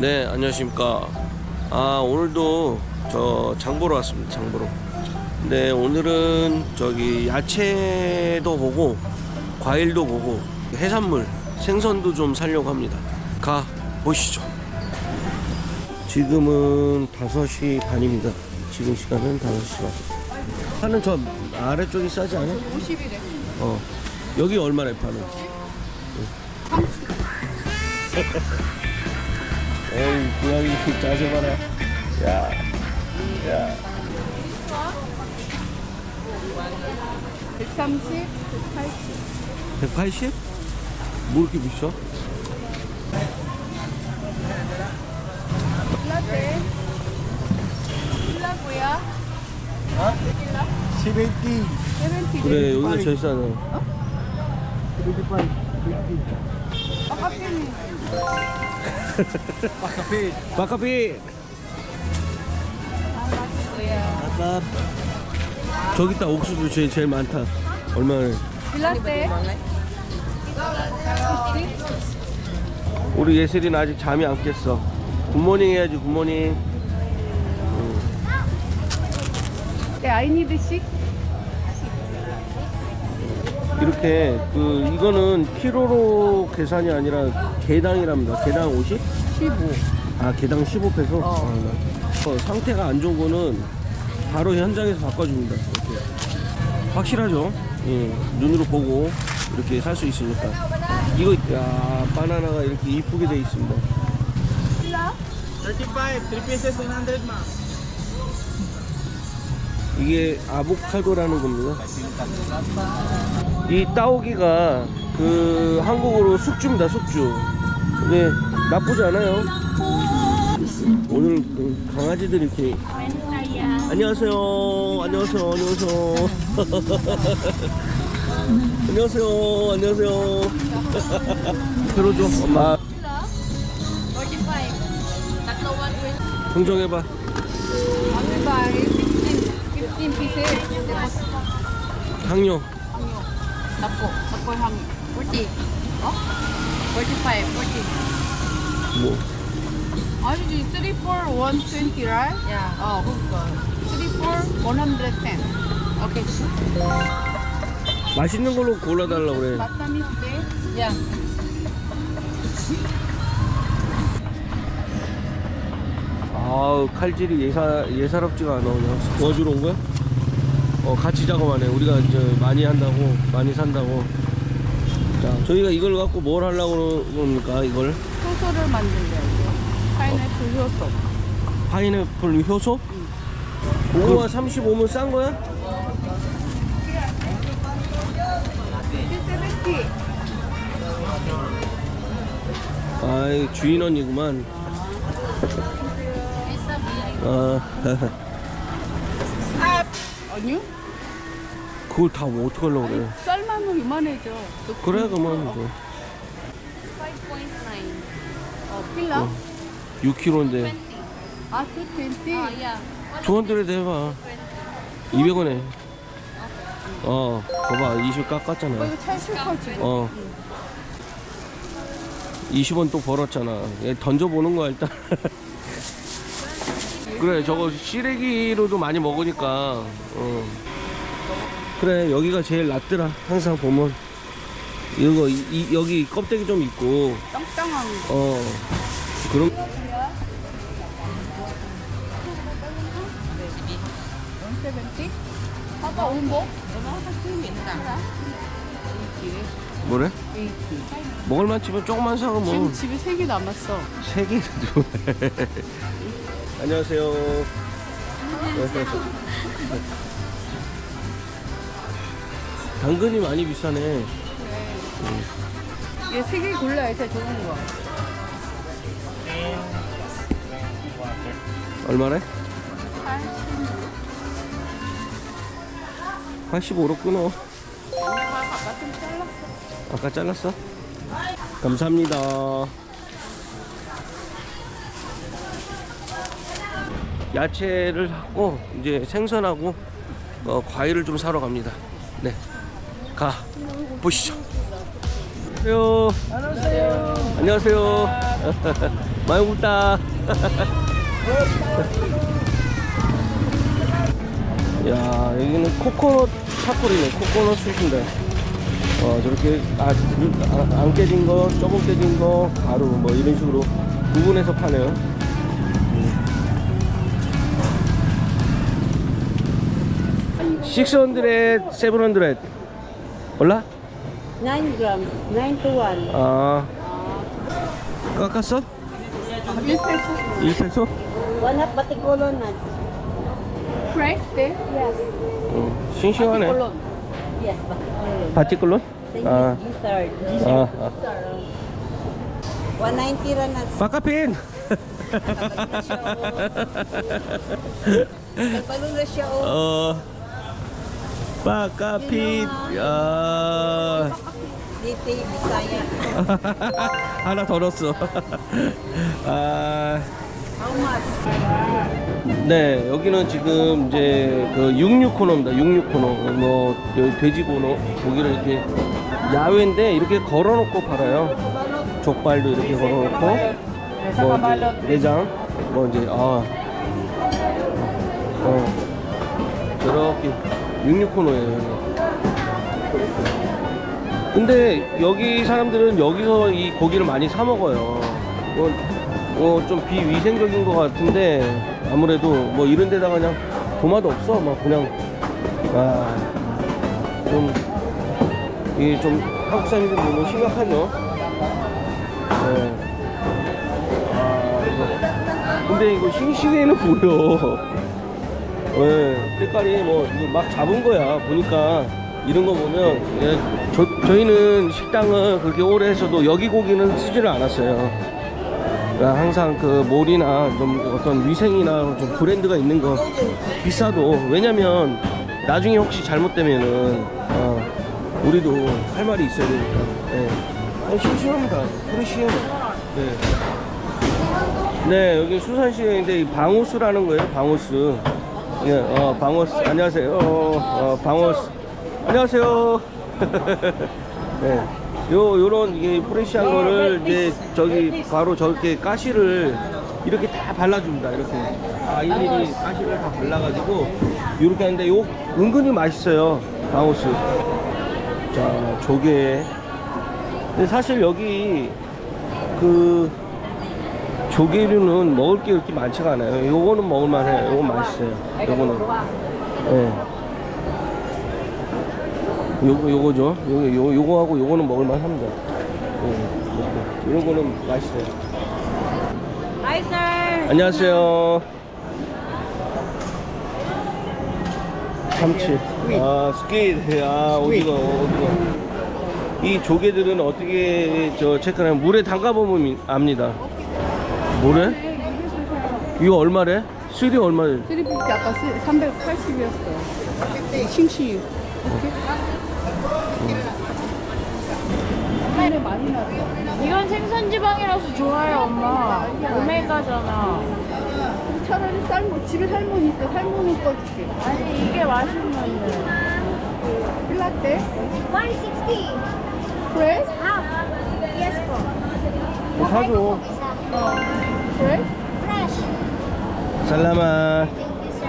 네, 안녕하십니까. 아, 오늘도 저 장보러 왔습니다. 장보러. 네, 오늘은 저기 야채도 보고 과일도 보고 해산물, 생선도 좀 사려고 합니다. 가 보시죠. 지금은 5시 반입니다. 지금 시간은 5시 반. 파는 저 아래쪽이 싸지 않아? 50이래. 어. 여기 얼마나 파는? 어이, 고양이 자세 봐라. 야, 야. 130, 180. 180? 뭐 이렇게 비싸? 라떼. 필라고야. Hah? 70. 70. 그래, 여기가 제일 싸네. 75. 50. 아까 바카피! 뭐야? Atap. 저기 있다, 옥수수 제일, 제일 많다. 얼마나. 필라떼. 우리 예슬이는 아직 잠이 안 깼어. 굿모닝 해야지, 굿모닝. 네, six. 이렇게, 그, 이거는 키로로 계산이 아니라 개당이랍니다. 개당 50? 15. 아 개당 15페소? 어. 아, 나- 어, 상태가 안 좋은 거는 바로 현장에서 바꿔줍니다 이렇게. 확실하죠? 예, 눈으로 보고 이렇게 살 수 있으니까 이거 야 바나나가 이렇게 이쁘게 돼 있습니다 필라? 35. 3 pieces 100 ma'am. 이게 아보카도라는 겁니다 이 따오기가 그 한국어로 숙주입니다 숙주 근데 나쁘지 않아요 오늘 그 강아지들이 이렇게 안녕하세요 안녕하세요 안녕하세요 안녕하세요 안녕하세요 들어줘 엄마 필라? 45. tatlo 120. 긍정해봐 Ano ba? 15. 15 pieces. Tapo. Tapo hang 40. Oh? 45, 40. 뭐 아니지 3, 4, 120, right? Yeah. 어, 그러니까 3, 4, 110. 오케이. 맛있는 걸로 골라달라고 그래 바타미 때. 야. 아우 칼질이 예사, 예사롭지가 않아 그냥 도와주러 온 거야? 어 같이 작업하네 우리가 이제 많이 한다고 많이 산다고 자 저희가 이걸 갖고 뭘 하려고 그러니까 이걸 효소를 만들려고. 파인애플 효소. 파인애플 효소? 그거가 35면 싼 거야? 70. 아이 주인 언니구만 아 아니요? 그걸 다 뭐 어떻게 하려고 그래 쌀만은 이만해져. 또 그래 그러면 이제 5.9. 어, 필라? 6kg인데 아, 220. 아, 야. 조언들에도 해봐 200원에 어 봐봐 20 깎았잖아 어, 이거 70원 지금. 어 20원 또 벌었잖아 얘 던져보는 거야 일단 그래 저거 시래기로도 많이 먹으니까 어. 그래 여기가 제일 낫더라 항상 보면 이거 이, 이- 여기 껍데기 좀 있고 땅땅한 거. 어 그럼 170? 아까 온 거? 뭐래? 먹을만 치면 조금만 사고 지금 뭐 집에 세 개 남았어. 세 개. 안녕하세요. 당근이 많이 비싸네. 얘 세 개 골라야 돼, 좋은 거. 얼마래? 80. 85로 끊어. 아까 잘랐어? 감사합니다. 야채를 샀고 이제 생선하고 어, 과일을 좀 사러 갑니다. 네, 가 보시죠. 안녕하세요. 안녕하세요. 많이 먹다. 야, 여기는 코코넛 차콜이네. 코코넛 스윗인데. 어, 저렇게, 아, 안- 안 깨진 거, 조금 깨진 거, 가루, 뭐, 이런 식으로 구분해서 파네요. 600, 700. 몰라? 9 grams, 9 to 1. 아. 깎았어? 1페소 1페소? One half batikulon na. fresh 때 Yes. 응. 싱싱하네. 콜론 Yes, batikulon. 바티클론? Then 아. yes, gizzard. 아, Gizzard. 아. 190 ra na. 바카핀! Nagbalon na siya oh. 어. 바카핀. 야. Bisaya. 하나 더 넣었어. 아. How much? 네, 여기는 지금 이제 그 육류 코너입니다. 육류 코너. 뭐 여기 돼지 코너. 고기를 이렇게 야외인데 이렇게 걸어놓고 팔아요. 족발도 이렇게 걸어놓고 뭐 이제 내장 뭐 이제 아 어. 이렇게 육류 코너예요. 여기. 근데 여기 사람들은 여기서 이 고기를 많이 사 먹어요. 뭐, 뭐 좀 비위생적인 것 같은데 아무래도 뭐 이런 데다가 그냥 도마도 없어. 막 그냥 아좀 이게 좀 한국 사람들이 너무 심각하죠. 네. 아 이거 근데 이거 싱싱해는 보여. 네, 색깔이 뭐 막 잡은 거야 보니까 이런 거 보면 예, 저, 저희는 식당을 그렇게 오래 했어도 여기 고기는 쓰지를 않았어요 그러니까 항상 그 몰이나 좀 어떤 위생이나 좀 브랜드가 있는 거 비싸도 왜냐면 나중에 혹시 잘못되면은 어, 우리도 할 말이 있어야 되니까 예. 어, 심심합니다 프레시해요 네. 네, 여기 수산시장인데 이 방호수라는 거예요, 방호수. 예, 어, 방호수. 안녕하세요. 어, 어, 방호수. 안녕하세요. 네. 요, 요런 이게 프레시한 거를 이제 저기 바로 저렇게 가시를 이렇게 다 발라줍니다, 이렇게. 아, 일일이 가시를 다 발라가지고 이렇게 하는데 요 은근히 맛있어요, 방호수. 자, 조개. 근데 사실 여기 그 조개류는 먹을 게 그렇게 많지가 않아요. 요거는 먹을만 해요. 요거 맛있어요. 요거는. 예. 요거, 요거죠. 요거, 요, 요거하고 요거는 먹을만 합니다. 예, 이런 거는 맛있어요. Hi, sir. 안녕하세요. 참치. 아, 스퀴드. 아, 오징어, 오징어. 이 조개들은 어떻게 저 체크하면 물에 담가보면 미- 압니다. 물에? 이거 얼마래? 수율이 얼마래? 350 아까 380이었어요 싱싱 오케이 많이 나왔어 이건 생선 지방이라서 좋아요, 엄마. 오메가잖아. 차라리 삶은 집에 살몬 있어 살몬은 꺼줄게 아니 이게 맛있는데. 필라떼 160 그래? half. Yes po. 뭐 사줘. 그래? 살라마.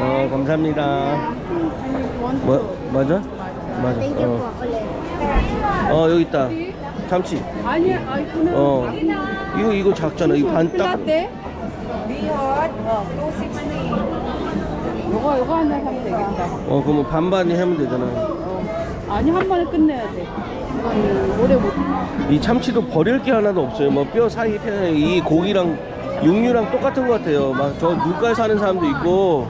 어, 감사합니다. 뭐, 맞아? 맞아. 어. 어 여기 있다. 참치. 아니야 아 이거는 어. 이거, 이거 작잖아. 이거 반 딱. 필라떼 요거 요거 하나 사면 되겠다 어, 그러면 반반이 하면 되잖아. 아니 한 번에 끝내야 돼 이건 오래 못 이 참치도 버릴 게 하나도 없어요. 뭐 뼈 사이 이 고기랑 육류랑 똑같은 것 같아요. 막 저 눈깔 사는 사람도 있고,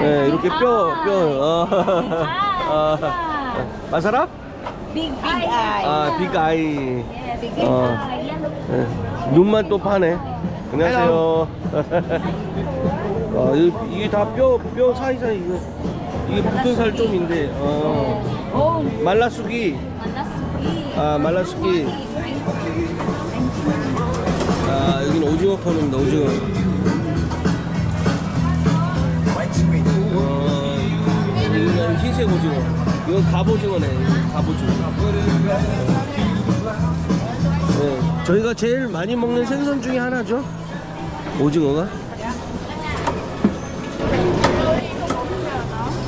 네, 이렇게 뼈, 뼈, 어, 아, 마사라? Big, big eye. 아, 빅 아이. 어, 네, 눈만 또 파네. 안녕하세요. 아, 이게, 이게 다 뼈, 뼈 사이 사이, 이거, 이게 붙은 살 좀인데, 어, 말라수기. 아, 말라수기. 아, 여기는 오징어 파는다, 오징어. 어, 여기는 흰색 오징어. 이건 갑오징어네, 갑오징어. 네, 저희가 제일 많이 먹는 생선 중에 하나죠. 오징어가.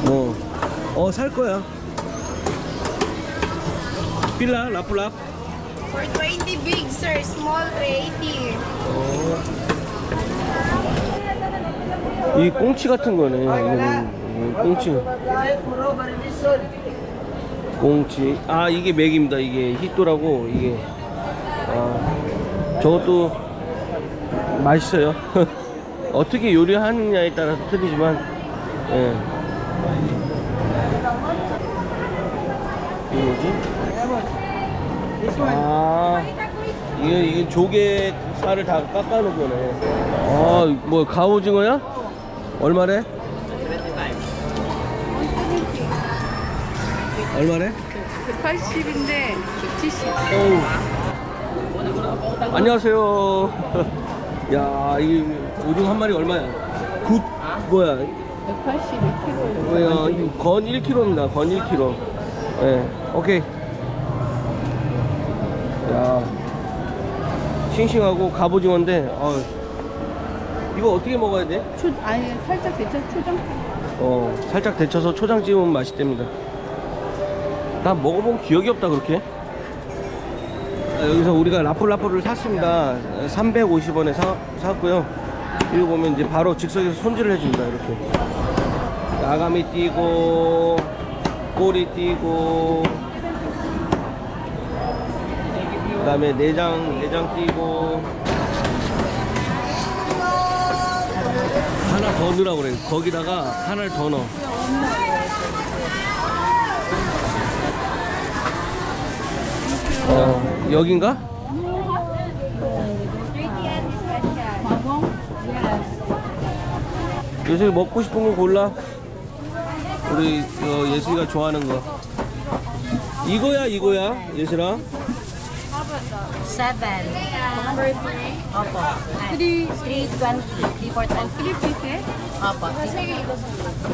뭐, 어, 살 거야. 빌라, 라플랍. For 20 big, sir. Small, 80. 이 꽁치 같은 거네. 이거는 음, 꽁치. 꽁치. 아 이게 맥입니다. 이게 히토라고 이게. 아 저것도 맛있어요. 어떻게 요리하느냐에 따라서 틀리지만. 예. 이게 뭐지? 아 이게 이게 조개 살을 다 깎아놓은 거네. 아뭐 가오징어야? 얼마래? 얼마래? 180인데 170. 어우. 안녕하세요. 야, 이 오징어 한 마리 얼마야? 굿 뭐야? 180 뭐야? 이건 1kg입니다. 건 1kg. 예. 오케이. 야. 싱싱하고 갑오징어인데 어. 이거 어떻게 먹어야 돼? 초 아니 살짝 데쳐 초장. 어, 살짝 데쳐서 초장 찍으면 맛있답니다. 난 먹어본 기억이 없다, 그렇게. 아, 여기서 우리가 라플라플을 샀습니다. 350원에 사, 샀고요. 여기 보면 이제 바로 즉석에서 손질을 해줍니다, 이렇게. 나가미 띄고, 꼬리 띄고, 그 다음에 내장, 내장 띄고, 하나 더 넣으라고 그래. 거기다가 하나를 더 넣어. 어, 여긴가? 요새 먹고 싶은 거 골라. 우리 어, 예슬이가 좋아하는 거. 이거야, 이거야, 예슬아. Seven. Opo. Three. Three twenty. Three for twenty. 크리피세? Opo.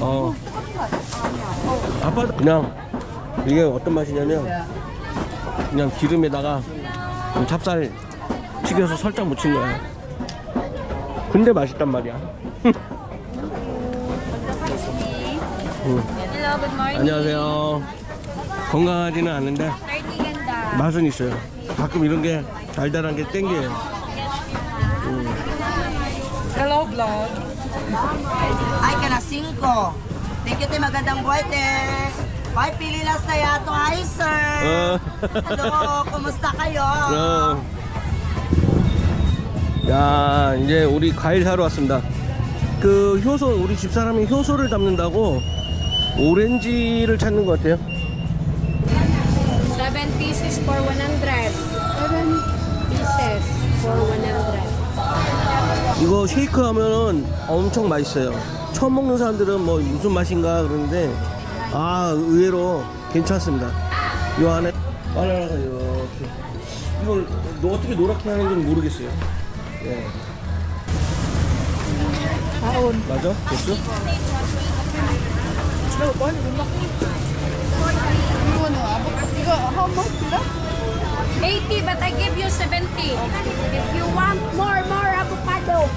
어. 아빠도 그냥 이게 어떤 맛이냐면 그냥 기름에다가 좀 찹쌀 튀겨서 설탕 묻힌 거야. 근데 맛있단 말이야. 응. Hello, good morning. 안녕하세요. 건강하지는 않은데 30 ganda. 맛은 있어요. 가끔 이런 게 달달한 게 땡겨요. Hello, vlog. Ay, ka na 5. Thank you, te. Magandang buhay, te. Ay, pili lang sa yato. Hi, sir. 어. Hello, kumusta kayo? 어. 야, 이제 우리 과일 사러 왔습니다. 그 효소, 우리 집사람이 효소를 담는다고 오렌지를 찾는 것 같아요. 7 pieces for 100. 이거 쉐이크 하면은 엄청 맛있어요. 처음 먹는 사람들은 뭐 무슨 맛인가 그러는데 아 의외로 괜찮습니다. 이 안에 바나나가 이렇게 이걸 너 어떻게 노랗게 하는지는 모르겠어요. 예. 맞아? 됐어? 이거는 아보 이거 how much is that? 80, but I give you 70. If you want more, more avocado.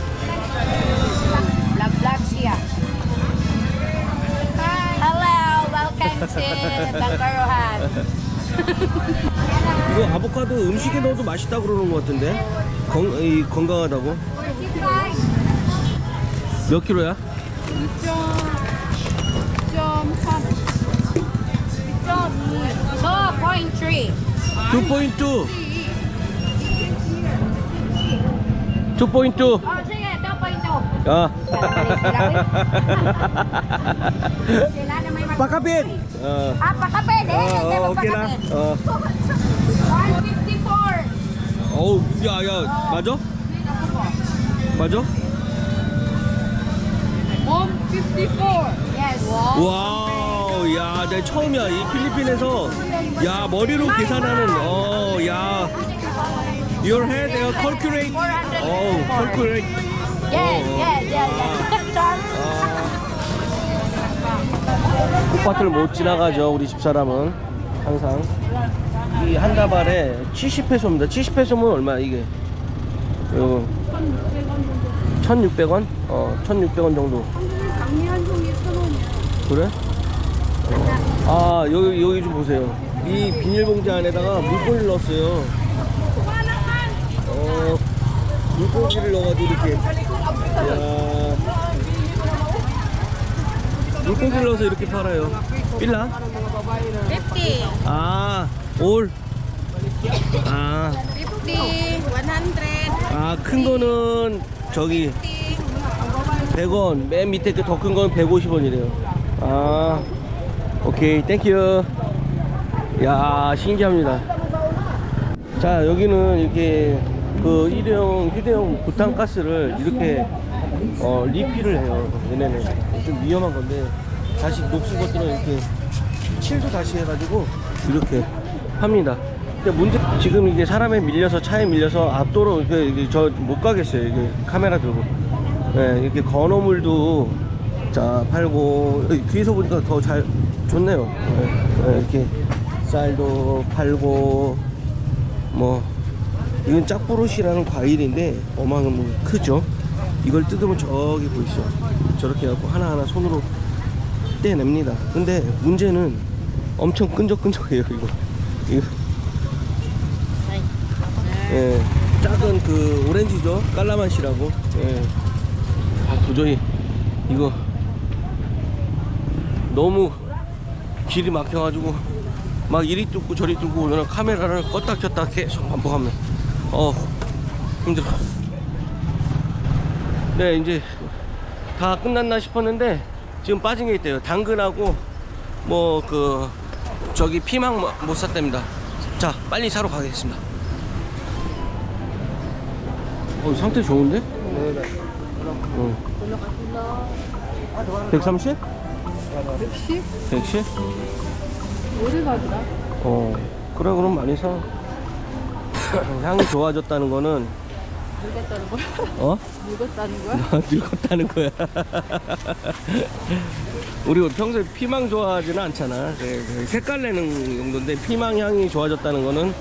Vlog, vlog siya. Hello, welcome to Bangkarohan. 이거 아보카도 음식에 넣어도 맛있다 그러는 것 같은데 건, 이, 건강하다고 45. 몇 킬로야? 2.3 2.3. 2.2 2.2 Oh, sige, 2.2. 아 Sila na may mag- pakapit 어. Ah, pakapit eh. 어, Hindi 어, 오케이 나 magpakapit. 어. 154. 어우 야 야 맞아? 맞아? 154 Yes. 와우 야 내가 처음이야 이 필리핀에서 야 머리로 계산하는 어야 Your head uh, calculate 어 calculate Yes, yes, yes, yes. 풋밭을 못 지나가죠 우리 집사람은 항상 이 한 다발에 70페소입니다. 70페소면 얼마 이게? 요 1,600원? 어, 1,600원 정도. 그래? 어. 아, 여기 여기 좀 보세요. 이 비닐봉지 안에다가 물고기를 넣었어요. 어, 물고기를 넣어가지고 이렇게. 야. 물고기를 넣어서 이렇게 팔아요. 빌라? 50. 아, 올. 아, 50. 100. 아, 큰 거는 저기 100원. 맨 밑에 그 더큰건 150원이래요. 아, 오케이, 땡큐. 야, 신기합니다. 자, 여기는 이렇게 그 일회용, 휴대용 부탄가스를 이렇게 어, 리필을 해요. 얘네는 좀 위험한 건데 다시 녹슨 것들은 이렇게 칠도 다시 해가지고 이렇게 팝니다. 근데 문제 지금 이게 사람에 밀려서 차에 밀려서 앞도로 이렇게 저 못 가겠어요. 이게 카메라 들고. 네, 이렇게 건어물도 자 팔고 여기 뒤에서 보니까 더 잘 좋네요. 네, 네, 이렇게 쌀도 팔고 뭐 이건 짝부릇이라는 과일인데 어마어마 크죠. 이걸 뜯으면 저기 보이시죠? 저렇게 해갖고 하나하나 손으로 떼냅니다. 근데 문제는 엄청 끈적끈적해요 이거. 이거. 예, 작은 그 오렌지죠, 깔라만시라고. 예. 아 도저히 이거 너무 길이 막혀가지고 막 이리 뚫고 저리 뚫고 오늘 카메라를 껐다 켰다 계속 반복하면 어 힘들어. 네 이제 다 끝났나 싶었는데 지금 빠진 게 있대요. 당근하고 뭐 그 저기 피망 뭐- 못 샀답니다. 자 빨리 사러 가겠습니다. 어 상태 좋은데? 어. 130? 110? 110? 오래 가더라. 어 그래 그럼 많이 사 향이 좋아졌다는 거는 늙었다는 거야? 어? 늙었다는 거야? 늙었다는 거야 우리 평소에 피망 좋아하지는 않잖아 네, 그 색깔 내는 정도인데 피망 향이 좋아졌다는 거는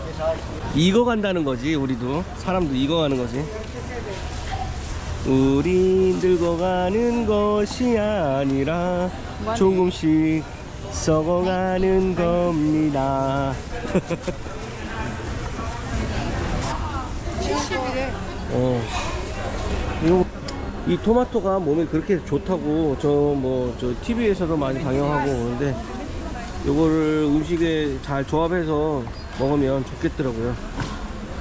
익어간다는 거지 우리도 사람도 익어가는 거지 우리 늙어가는 것이 아니라 조금씩 썩어가는 겁니다 70이래. 어. 이거 이 토마토가 몸에 그렇게 좋다고 저 뭐 저 TV에서도 많이 방영하고 그러는데 요거를 음식에 잘 조합해서 먹으면 좋겠더라고요.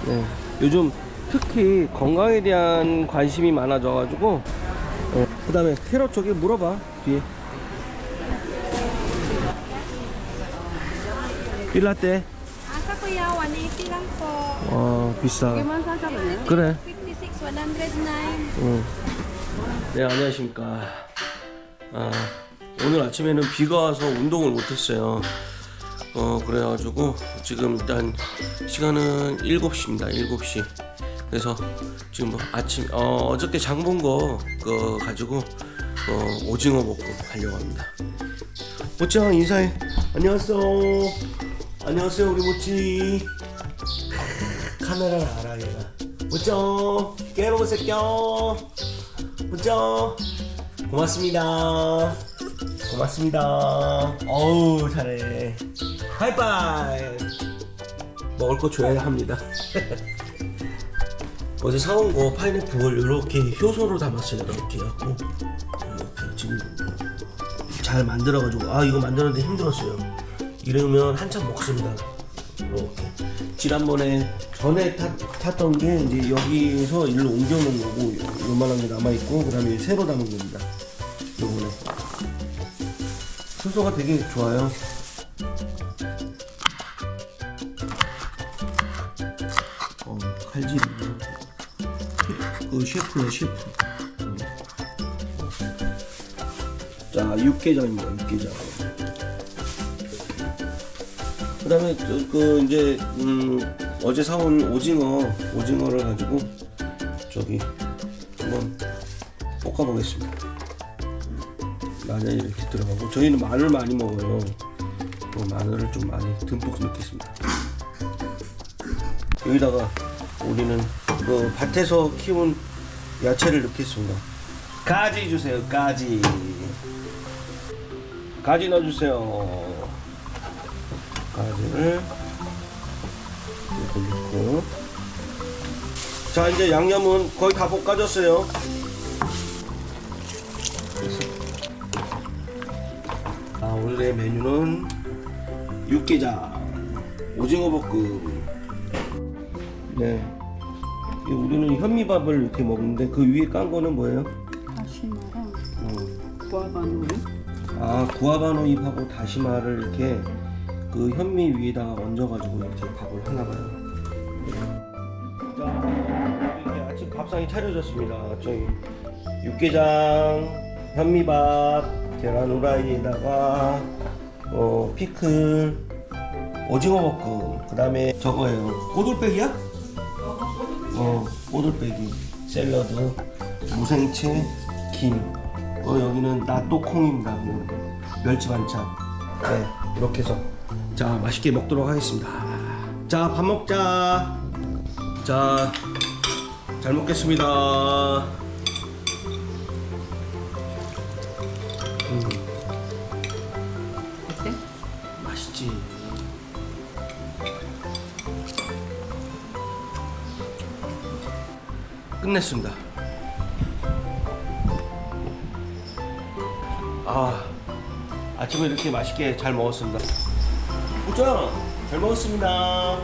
네. 요즘 특히 건강에 대한 관심이 많아져 가지고 어. 그다음에 캐럿 저기 물어봐 뒤에 빌라떼 Asa kuya, 180 lang po. 어 비싸. 그래 56, 109. 응. 네, 안녕하십니까. 아, 오늘 아침에는 비가 와서 운동을 못했어요. 어, 그래가지고 지금 일단 시간은 7시입니다. 7시. 그래서 지금 뭐 아침, 어, 어저께 장 본 거, 그, 가지고, 어, 오징어 볶음 하려고 합니다. 모찌형 인사해. 안녕하세요. 안녕하세요, 우리 모찌. 카메라를 알아, 얘가. 모찌 깨로고 새끼요. 모찌 고맙습니다. 고맙습니다. 어우, 잘해. 하이파이. 먹을 거 줘야 합니다. 어제 사온 거 파인애플 이렇게 효소로 담았어요. 이렇게 갖고 이렇게 지금 잘 만들어가지고 아 이거 만드는데 힘들었어요. 이러면 한참 먹습니다. 이렇게 지난번에 전에 탔, 탔던 게 이제 여기서 일로 옮겨놓은 거고 요만한 게 남아있고 그 다음에 새로 담은 겁니다. 요번에 효소가 되게 좋아요. 어, 칼질이 그 셰프야 셰프. 음. 자 육개장입니다 육개장. 그다음에 저, 그 이제 음, 어제 사온 오징어 오징어를 가지고 저기 한번 볶아 보겠습니다. 마늘 이렇게 들어가고 저희는 마늘 많이 먹어요. 그 마늘을 좀 많이 듬뿍 넣겠습니다. 여기다가 우리는 이거 밭에서 키운 야채를 넣겠습니다. 가지 주세요. 가지. 가지 넣어주세요. 가지를 이렇게 넣고. 자 이제 양념은 거의 다 볶아졌어요. 그래서 아, 오늘의 메뉴는 육개장, 오징어 볶음. 네. 이 우리는 현미밥을 이렇게 먹는데 그 위에 깐 거는 뭐예요? 다시마랑 어. 구아바누리. 아 구아바노 잎하고 다시마를 이렇게 그 현미 위에다가 얹어가지고 이렇게 밥을 하나 봐요. 네. 자 이렇게 아침 밥상이 차려졌습니다. 저희 육개장, 현미밥, 계란 후라이에다가 어 피클, 오징어 볶음, 그 다음에 저거예요. 꼬들빼기야? 어 꼬들빼기, 샐러드, 무생채, 김. 어 여기는 나또콩입니다. 멸치 반찬. 네 이렇게 해서 자 맛있게 먹도록 하겠습니다. 자 밥 먹자. 자 잘 먹겠습니다. 음, 어때? 맛있지. 끝냈습니다. 아, 아침에 이렇게 맛있게 잘 먹었습니다. 우정, 잘 먹었습니다.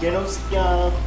깨놓을게요.